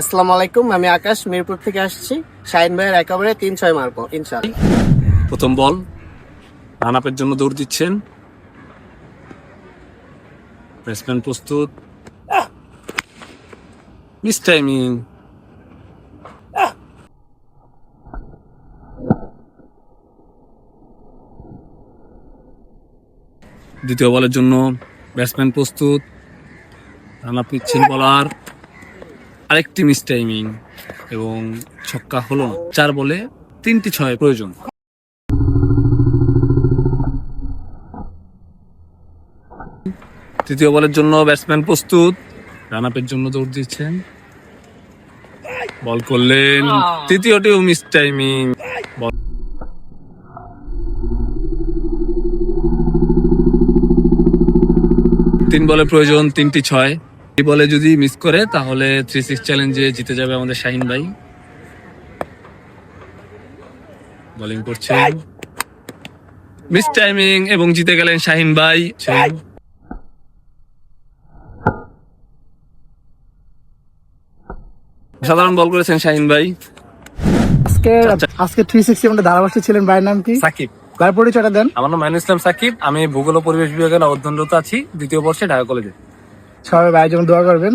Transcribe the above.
আসসালামু আলাইকুম, আমি আকাশ, মিরপুর থেকে আসছি। শাহিন ভাইয়ের একেবারে তিন, ছয় মারবো ইনশাল্লাহ প্রথম বল রান আপের জন্য দৌড় দিচ্ছেন। ব্যাটসম্যান প্রস্তুত। Miss timing. দ্বিতীয় বলের জন্য ব্যাটসম্যান প্রস্তুত। রান আপ নিচ্ছেন বলার। আরেকটি মিস টাইমিং এবং ছক্কা হলো চার বলে তিনটি ছয় প্রয়োজন। তৃতীয় বলের জন্য ব্যাটসম্যান প্রস্তুত। রান আপের জন্য দৌড় দিচ্ছেন। বল করলেন তৃতীয়টিও মিস টাইমিং। তিন বলে প্রয়োজন, তিনটি ছয়। এই বলে যদি মিস করে তাহলে থ্রি সিক্স চ্যালেঞ্জে জিতে যাবে আমাদের শাহিন ভাই। বোলিং করছেন মিস টাইমিং এবং জিতে গেলেন শাহিন ভাই। সাধারণ বল করেছেন শাহিন ভাই। আজকে আজকে থ্রি সিক্সটি আমাদের ধারাভাষ্য ছিলেন ভাইয়ের নাম কি? সাকিব। ভাইয়ের পরিচয়টা দেন। আমার নাম মাইনুল ইসলাম সাকিব। আমি ভূগোল ও পরিবেশ বিভাগের অধ্যয়নরত আছি দ্বিতীয় বর্ষে ঢাকা কলেজে। সবাই ভাইয়ের জন্য দোয়া করবেন।